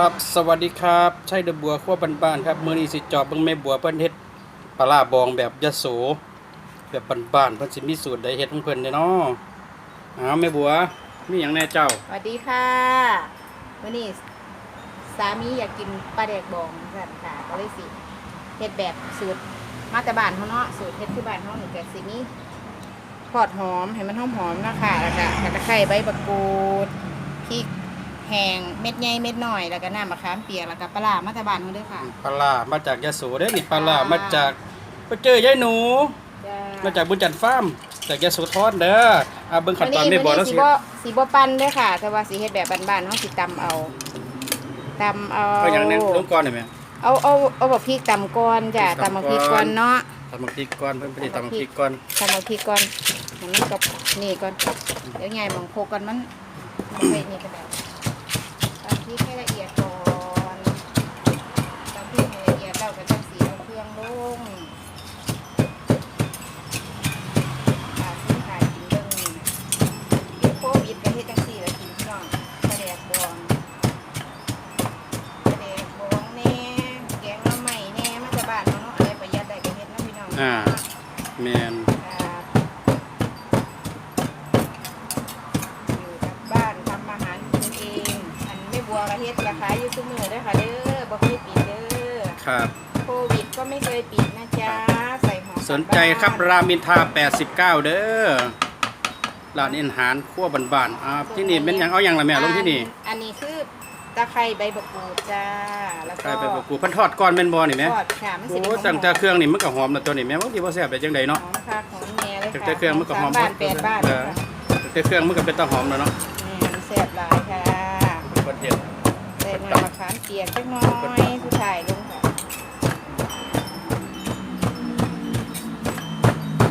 ครับสวัสดีครับใช่เดอบัวขั้วบ้านๆครับ มือนี้สิจอบเบิ่งแม่บัวเพิ่นเฮ็ดปลาร้าบองแบบยะโส แบบบ้านๆเพิ่นสิมีสูตรใดเฮ็ดของเพิ่นเด้เนาะอ้าวแม่บัวมีหยังแน่เจ้าสวัสดีค่ะวันนี้สามีอยากกินปลาแดกบองสั่นค่ะก็เลยสิเฮ็ดแบบสูตรมาแต่บ้านเขาเนาะสูตรเฮ็ดที่บ้านเขาหนึ่งแกสินี้ทอดหอมให้มันหอมหอมๆนะค่ะแล้วก็ตะไคร้ใบบักกูดพริก แห้งเม็ดใหญ่เม็ดน้อยแล้วก็น้ำมะขามเปียกแล้วก็ปลาร้ามาแต่บ้านเขาเด้วยค่ะ ปลาร้ามาจากยะโสเด้อนี่ปลาร้ามาจากไปเจอยายหนู มาจากบุญจันทร์ฟาร์มจากยะโสธรเด้ออ่าเบิ่งขั้นตอนแม่บัวแล้วสีสิบ่สีบ่ปั้นเด้วยค่ะ แต่ว่าสีเฮ็ดแบบบ้านๆเขาสิตำเอาตำเอาก็อย่างนั้นลงก่อนได้ไหม เอาเอาเอาบักพริกตำก่อนจ้ะพริกตำตำบักพริกก่ก่ออนนเนาะตำบักพริกก่อนเพิ่นไปตำบักพริกก่อนตำบักพริกก่อนให้มันกับนี่ก่อนเดี๋ยวไงมองโคก่อนมันมันไปนี่ก็ได้ตำพ ริกให้ละเอียดก่อนตำพริกให้ละเอียดเราก็จะสีเอาเครื่องลงอ่าซื้อขายกินเรื่องนี้นะเดี๋ยวโควิดก็เฮ็ดจังซี่แหละกินพี่น้องกระแดกบองเด็กบองแน่แกงหน้ำใหม่แน่มาจากบ้านเนาะอะไรประหยัดได้ก็เฮ็ดนะพี่น้องอ่า แมนาขายอยู่ซุมื้อเด้อค่ะเด้อบ่เคยปิดเด้อครับ โควิดก็ไม่เคยปิดนะจ๊ะใส่หอมสนใจครับรามอินทรา89 เด้อร้านอาหารครัวบ้านๆอ่าที่นี่เป็นหยังเอาหยังล่ะแม่ลงที่นี่อันนี้คือตะไคร้ใบบักกูดจ้า แล้วใคก็รไปบอกกูเพิ่นทอดก่อนแม่นบ่นี่แม่ทอดค่ะมันสิโอ้ได้หอมๆตั้งแต่เครื่องนี่มันก็หอมแล้วตัวนี้แม่บ่สิบ่แซ่บได้จังไดหเนาะอมค่ะของแม่เลยตั้งค่ะแต่เครื่องมันก็หอมสบ้านแปดบ้านเอเลยอค่ะตั้งแต่เครื่องมันก็เป็นตาหอมแล้วเนาะนี่มันแซ่บหลายค่ะเพิ่นเฮ็ดใส่น้ำมะขามเปียกจักหน้อยผู้ชายลงค่ะ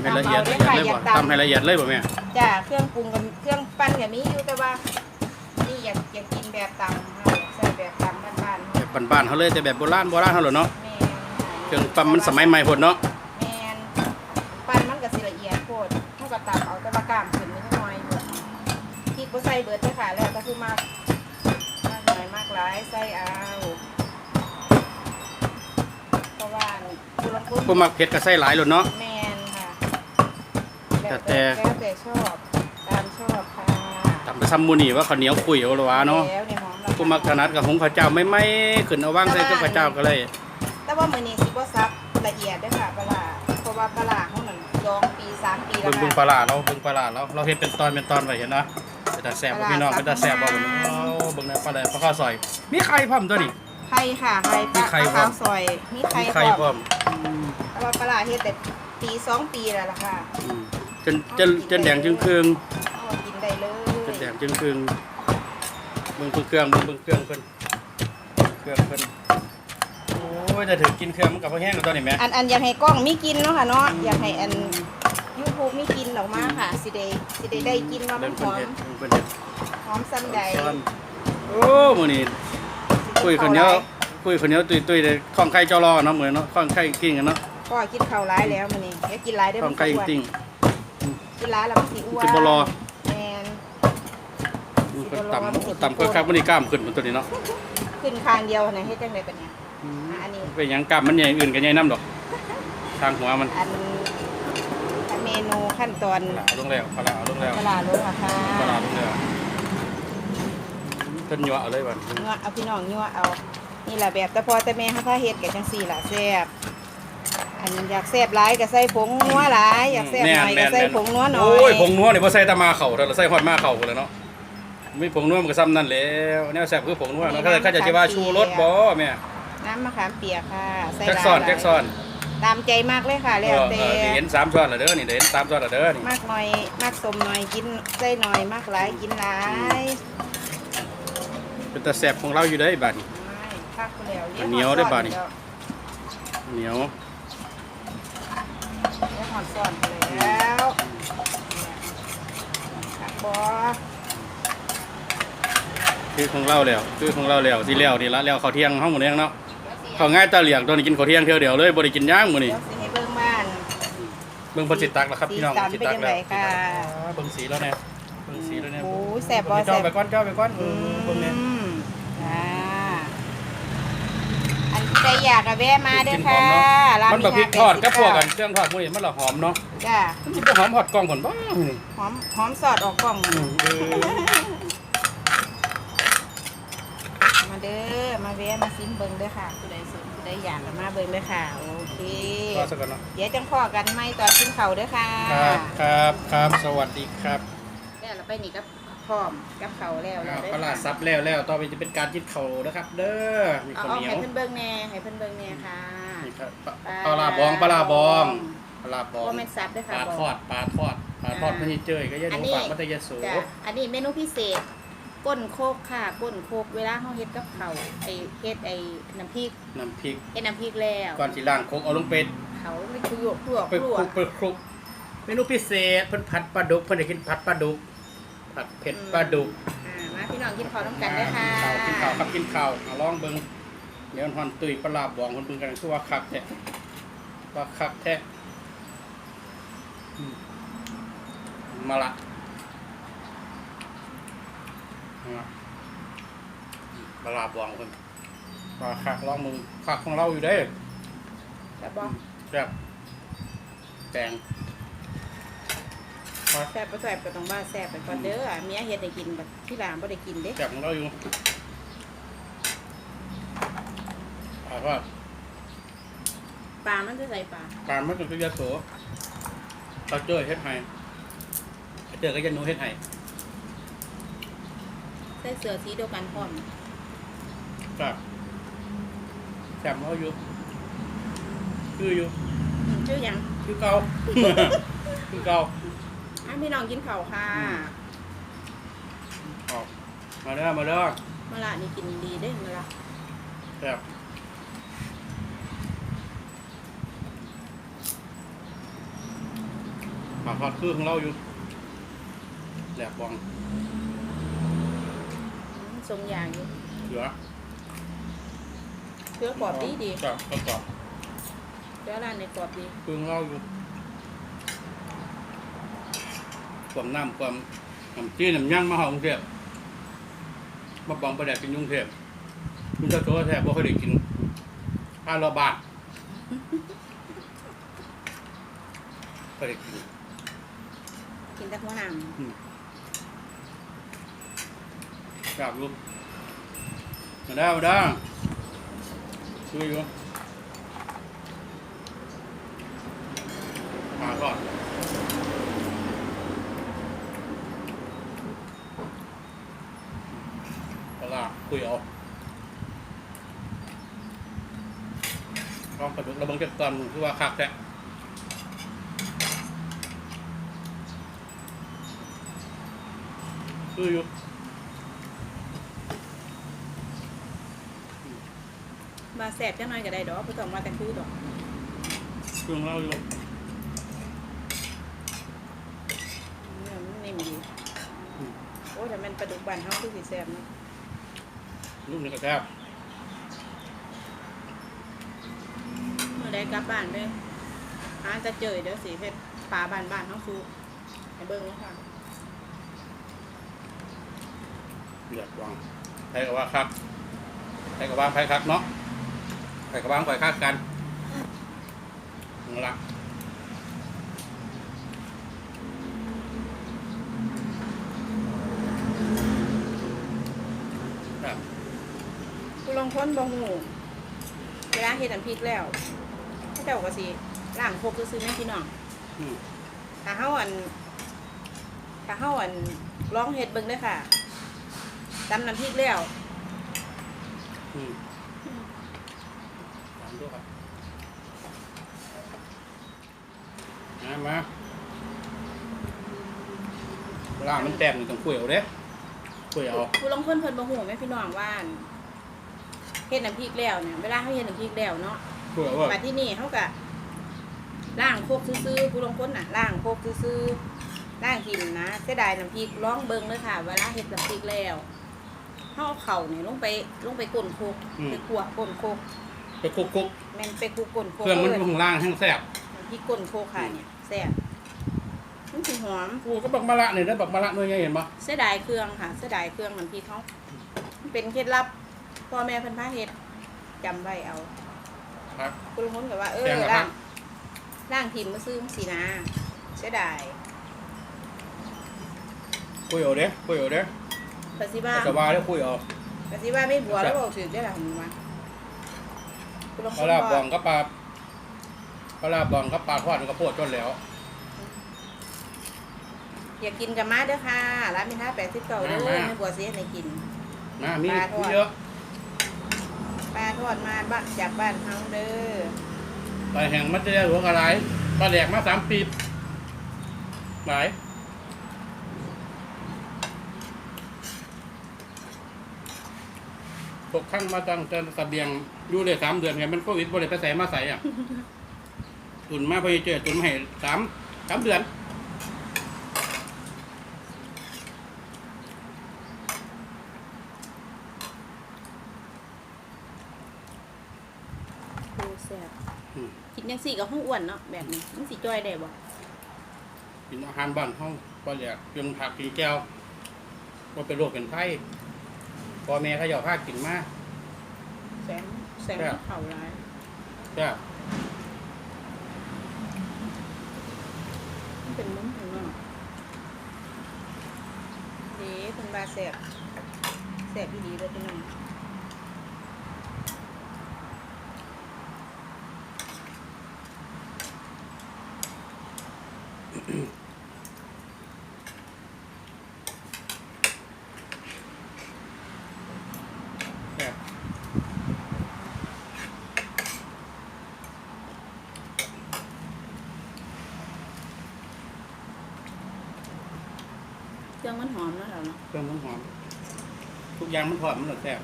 ให้ละเอียดละเอียดเลยบ่ทำให้ละเอียดเลยบ่แม่จ้าเครื่องปรุงกับเครื่องปั้นกับมีอยู่แต่ว่านี่อยากอยากกินแบบตำค่ะใส่แบบตำบ้านๆแบบบ้านๆเฮาเลยแต่แบบโบราณโบราณเฮาเหรอเนาะแม่เครื่องปั๊มมันสมัยใหม่พุ่นเนาะแม่นปั้นมันก็สิละเอียดโคตรเท่ากับตำเอาแต่ว่ากล้ามขึ้นนิดหน่อยอยู่พริกบ่ใส่เบิดเลยค่ะแล้วก็คือมาก ใส่เอาเพราะว่าผู้ลงทุนผู้มักเผ็ดก็ใส่หลายโลดเนาะ แมนค่ะแต่แต่ แล้วแต่ชอบตามชอบค่ะตำไปซ้ำหมู่นี่ว่าข้าวเหนียวคุยเอาละวะเนาะแล้วในหอมเราผู้มักถนัดกับหุงข้าวเจ้าไม่ไม่ขึ้นเอาวางใส่กับข้าวเจ้าก็เลย แต่ว่ามือนี้สิบ่ซับละเอียดเด้วยค่ะปลาร้าเพราะว่าปลาร้าเขาหนึ่งดองปีสามปีแล้เบิ่วงเบิ่งปค่ะลาร้าเราเบิ่งปลาร้าเราเราเฮ็ดเป็นตอนเป็นตอนไว้เห็นเนาะเป็นตาแซ่บบ่พี่น้องเป็นตาแซ่บบ่เบิ่งเอา เบิ่งนะปลาแดกปลาข้าวซอย มีไข่พร้อมตัวนี้ ไข่ค่ะไข่ปมีลาไข่ปลาพร้อขามวซอย มีไข่มีพไข่ร้อพร้อมมแต่ว่าปลาร้าเฮ็ดแต่ปีสองปีแล้วล่ะค่ะอืมจนจนจนแดงจึงครึ่งเอามากินได้เลยจนแดงจึงครึ่งเบิ่งเครื่องเบิ่งเบิ่งเครื่องเพิ่นเครื่องเพิ่นโอ้ยจะถือกินเครื่องมันก็บ่แห้งแล้วตัวนี้แหม่อันอันอยากให้กล้องมีกินเนาะค่ะเนาะอยากให้อันยูทูบมีกินออกมาค่ะสิได้สิได้ได้กินว่ามัเบิ่นงหเพิ่นอมเฮ็ดเบิ่งเพิ่นเฮ็ดหอมซ้ำใด โอ้มื้อนี้คุยคนเหนียวคุยคนเหนียวตุยๆเลยข้องไข่เจ้ารอเนาะเหมือนเนาะข้องไข่กิ้งกันเนาะก็กินข้าวร้ายแล้วมันนี่อย่ากินร้ายได้ข้มัองนไข่อ้วนติ้งกินร้ายแล้วมันสิอ้วนสิบ่รอแมนมันก็ต่ำต่ำค่อยคักมันนี่กล้ามขึ้นเหมือนตัวนี้เนาะขึ้นคางเดียวนะเฮ็ดจังได๋ปะเนี่ยอะอันนี้เป็นหยังกล้ามมันใหญ่อื่นก็ใหญ่น้ำดอกทางหัวมันอันอันเมนูขั้นตอนเอาลงแล้วพลาเอาลงแล้วปลาโลค่ะค่ะพลาลงแล้วเพิ่นยัวเอาเลยบัดยั่วเอาพี่น้องยั่วเอา นี่แหละแบบแต่พอแต่แม่เฮาพาเฮ็ดก็จังซี่ล่ะแซ่บอันอยากแซ่บหลายก็ใส่ผงนัวหลายอยากแซ่บหน่อยก็ใส่ผงนัวหน่อยโอ้ยผงนัวนี่บ่ใส่แตะมาเข่าเท่าใส่ฮอดมาเข่าพุ่นแหล้วเนาะมีผงนัวมันก็ซ้ำนั่นแหล้วแนวแซ่บคือผงนัวเนาะเขาจะเขาจะสิว่าชูรสบ่แม่น้ำมะขามเปียกค่ะใส่แจ็คหลายซ้อนหลายแจ็คซ้อนตามใจมากเลยค่ะเอแล้วอแต่เออนี่เห็นสามช้อนแล้วเด้อนี่เห็นสามช้อนแล้วเด้อนี่มากหน่อยมากสมหน่อยกินใส่หน่อยมากหลายกินหลาย เป็นตาแซ่บของเราอยู่เด้อบัดนี้ ไม่พักไปแล้วอันเหนียวได้ป่ะนี่ เหนียวเรียกหอนซ่อนไปแล้วผักบอคือของเราแล้วคือของเราแล้วสิแล้วนี่ละแล้วข้าวเที่ยงเฮาหมดแล้วเนาะข้าวง่ายตาเหลียงตัวนี้กินข้าวเที่ยงเที่ยวเดียวเลยบ่ได้กินย่างมื้อนี้เดี๋ยวสิให้เบิ่งบ้าน เบิ่งเพิ่นสิตักแล้วครับพี่น้องสีสันสิตักแล้วเป็นจังไดค่ะ อ่าเบิ่งสีแล้วแน่เบิ่งสีแล้วแน่โอ้ยแซ่บบ่เจ้าแซ่บไปก่อนเจ้าไปก่อนเออือเบิ่งแน่ มอ่า อยากอะแวะมาเด้อค่ะร้านมันแบบพริกทอดห้ากับแปพวกสิกันเครื่องทอดพวกนี้มันละหอมเนาะจ้ามันสิบ่หอมฮอดกล้องผลบ้านี่หอมหอมสอดออกกล่องอืมเออมาเด้อมาแวะมาซิมเบิ่งเด้อค่ะผู้ใดสนผู้ใดอยากก็มาเบิ่งเด้อค่ะโอเคก็สักกันเนาะเดี๋ยวจังพอกันไหมตอนกินข้าวเด้อค่ะ ครับครับครับสวัสดีครับแล้วเราไปนี่กับพ ร้อมกับข้าวแล้วแล้วอ่าเด้อปลาร้าค่ะซับแล้วแล้วต่อไปจะเป็นการจิ้มเข่านะครับ เด้อมีเอาข้าวเอาเหนียให้วเพิ่นเบิ่งแน่ให้เพิ่นเบิ่งแน่ค่ะนี่ครับปลาร้าบองปลาร้าบองปลาร้าบองว่าแม่นซับเด้อปค่ะลาบกทอดปลาทอดปลาทอดอ่ามันนี่เจยก็ยัอันดูนี้ปากมัตยโสจ้ะอันนี้เมนูพิเศษก้นโคกค่ะก้นโคกเวลาเฮาเฮ็ดกับข้าวไอ้เฮ็ดไอ้น้ำพริกน้ำพริกเฮ็ดน้ำพริกแล้วก่อนสิล้างโคกเอาลงเป็ด เขาไม่ครัวครัวไปคครัวลุกไปคลุกเมนูพิเศษเพิ่นผัดปลาดุกเพิ่นได้กินผัดปลาดุก ผัดเผ็ดปลาดุกอ่ามาพี่น้องกินข้าวน้ำกันเด้อค่ะกินข้าวกินข้าวครับกินข้าวเอาลองเบิ่งเดี๋ยวฮอนตุยปลาร้าบองคนเบิ่งกันคือว่าคักแท้ว่าคักแท้อืมมาละมาปลาร้าบองคนว่าคักลองมึงคักของเราอยู่เด้แซ่บบ่แซ่บแตง แซ่บบ่แซ่บก็ต้องว่าแซ่บไปก่อนเด้อเมียเฮ็ดให้กินแบบที่ร้านบ่ได้กินเด้แซ่บของเราอยู่อ่าว่าปลามันจะใส่ปลาการมันเป็นยาโสเราเจอเฮ็ดไห้เจอก็ยันหนูเฮ็ดไห้ใส่เสื้อสีเดียวกันพร้อมครับแซ่บเราอยู่คืออยู่อืมชื่อหยังคือเก่าคือเก่า อะพี่น้องกินข้าวค่ะออกมาเด้อมาเด้อมะละนี่กินดีเด้มะละแซ่บปากทอดคือของเราอยู่แหลกบองอืมทรงอย่างอยู่เหลือเชื้อกรอบดีดีครับก็กรอบเชื้อร้านในกรอบดีคือของเราอยู่ ความน้ำความน้ำจีนน้ำย่างมาหอกรุงเทพมาบองประแดดเป็นยุงเทพคุณเจ้าตัวแทบบ่เคยได้กินข้าวรอบาทเคยได้กินกินแต่หัวหน้กราบลูกมาได้มาได้ช่วยอยู่มาก่อนเอาล่ะ คุยเอาลองกระดูกระเบิงจักตอนคือว่าคักแท้คืออยู่ำมาแซ่บจังหน่อยก็ได้ดอกบ่ต้องมาแต่คือดอกเครื่องเราอยู่เนื้อมันนิ่มดีโอ้ยแต่มันปลาดุกบ้านเฮาคือสิแซ่บเนาะ ลูกนี่ก็แทบเมื่อใดกลับบ้านเด้อหาจะเจอเด้อสิเฮ็ดปลาบ้านบ้านเฮาสูให้เบิ่งเนาะค่ะ เดือดวางใครก็ว่าครับใครก็วางใครครับเนาะใครก็วางใครคักกันนั่นละครับ ผู้ลงพ้นบ่ฮู้เวลาเฮ็ดน้ำพริกแล้วเขาเจ้าก็สิล้างครกซื่อๆแม่พี่น้องอืม ถ้าเฮาอันถ้าเฮาอันลองเฮ็ดเบิ่งเด้อค่ะตำน้ำพริกแล้วอืมตามด้วยครับมามาล่างมันแต้มนี่ต้องคุยเอาเด้คุยเอาผู้ลงพ้นเพิ่นบ่ฮู้แม่พี่น้องว่าอัน เฮ็ดน้ำพริกแล้วเนี่ยเวลาเฮาเฮ็ดน้ำพริกแล้วเนาะคุยเอาว่ามาที่นี่เขาก็ล่างโคกซื่อๆผู้ลงพ้นน่ะล่างโคกซื่อๆล่างกินนะเสียดายน้ำพริกร้องเบิงเลยค่ะ เวลาเฮ็ดน้ำพริกแล้วเขาเอาเข่าเนี่ยลงไปลงไปก้นโคกไปขัวก้นโคกไปคุกคุกแม่นไปกูก้นโคๆกเครื่องมันเลยอยู่ข้างล่างแห้งแซ่บน้ำพริกก้นโคกค่ะเนี่ยแซ่บมันสิหอม กูก็บักมะละเนี่ยนะบักมะละหน่วยใหญ่เห็นปะเสียดายเครื่องค่ะเสียดายเครื่องน้ำพริกเขามันเป็นเคล็ดลับ พ่อแม่เพิ่นพาเฮ็ดจำไว้เอาครับ คุณลุงพ้นกับว่าเออแกงกับผัร่ากงร่างทีมมาซื้อมาสีนาเสียดายคุยเอาเด้คุยเอาเด้ปฏิบ้า สบายแล้วคุยเอาปฏิบ้าไม่บัวแล้วบอกถือได้หรอคุณมาคุณลุงปพ้ลานร้าบองก็ปลาปลาร้าบองก็ปลาทอดก็โพดจนแล้ว อยากกินกับมาเด้อค่ะร้านมินท่าแปดสิบเก้าเด้อมาไม่บัวเสียในกิน นะมีปลาทอดมีเยอะ ปลาทอดมาบ้านจากบ้านเฮาเด้อปลาแห้งมันจะได้หัวกระไรปลาแดกมาสามปีบหลายตกข้างมาตั้งแต่เสบียงอยู่เลยสามเดือนไงมันโควิดบ่ได้ไปใส่มาใส่อะตุนมาพอเจอตุนมาให้สามสามเดือน ดูแซ่บ อืม กินยัง สี่กับห้องอ้วนเนาะแบบนี้มันสิจ้อยได้บ่กินอาหารบ้านห้องปลาแดกกินผักกินแก้วว่าเป็นโรคเป็นไข้พ่อแม่เขาอยากพากินมาแสงแสงครับเข่าร้ายจ้ามันเป็นมุ้งถึงเนาะเด้คุณบาแซ่บแซ่บอีหลีเลยพี่น้อง รื่องมันหอมนะเราเนาะเครื่องมันหอม ทุกอย่างมันทอดมันหมดแซ่บ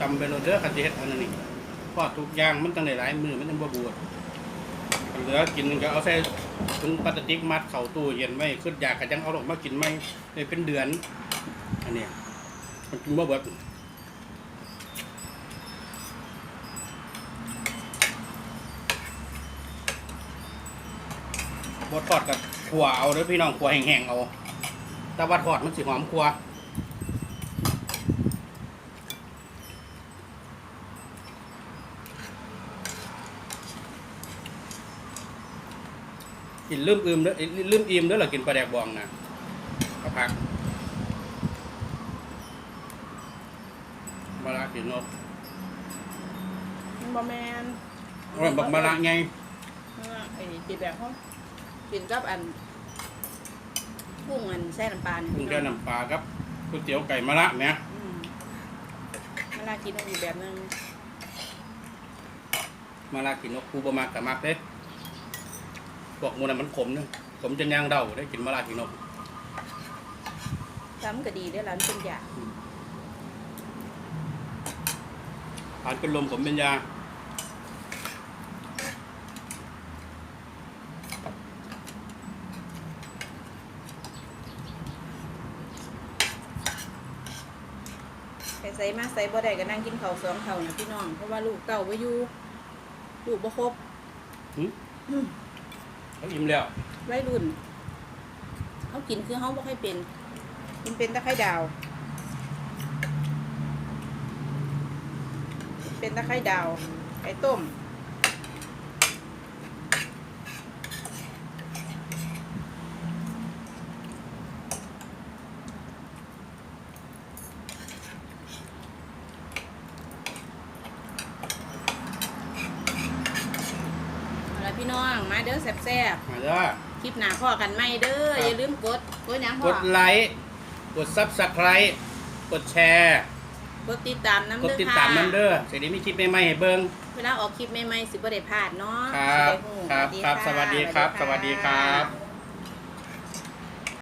จำเป็นโรเดอร์คันเจเฮ็ดอันนั้นนี่ทอดทุกอย่างมันตั้งหลายๆมือมันยังบ่บวเหลือกินก็เอาใส่ถุงพลาสติกมัดเข่าตู้เย็นไว้ขึ้นอยากก็จังเอาออกมากินไม่ได้เป็นเดือน อันเนี้ยมันกินบ่เบิดบดทอดกับขัวเอาเด้อพี่น้องขัวแห้งๆเอา แต่ว่าทอดมันสิหอมกว่ากินลืมอืมเด้อเอ้ยลืมอิ่มเด้อล่ะกินปลาแดกบองนะก็พักมาละกินเนาะมันบ่แมนโอ้ยบักมาละไงไอ้กินแบบเขากินกับอัน กุ้งอันแซ่น้ำปลาเนี่ยกุ้งแก้วน้ำปลาครับก๋วยเตี๋ยวไก่มะละเนี่ยอืมเวลากินอันอีกแบบนึงมะละกินนกคูบมากกับมากเด้บอกหมูน่ะมันขมเนึงขมจนยางเดาได้กินมะละกินนกซ้ำก็ดีได้อร้านเป็นอย่างผ่านเป็นลมผมเป็นยา ส่มาใส่บ่ได้ก็นั่งกินข้าวสองข้าวนะพี่น้อง เพราะว่าลูกเต่าบ่อยู่ลูกบ่ครบหึอืมเขาอิ่มแล้ววัยรุ่นเขากินคือเขาบ่ค่อยเป็นกินเป็นตะไคร้ดาว เป็นตะไคร้ดาวไก่ต้ม เอาละพี่น้อง มา เด้อแซ่บมาจ้าๆคลิปหน้าพ่อกันไหมเด้อครับอย่าลืมกด กดหยังกพ่อดไลค์ กดซับสไครต์กดแชร์ กดติดตามน้ำกดเด้อติดค่ะตามน้ำเด้อเสร็จนี้มีคลิปใหม่ๆให้เบิ่ง เวลาออกคลิปใหม่ๆสิบ่ได้พลาดเนาะครับสิได้ครับครับสวัสดีครับสวัสดีครับะ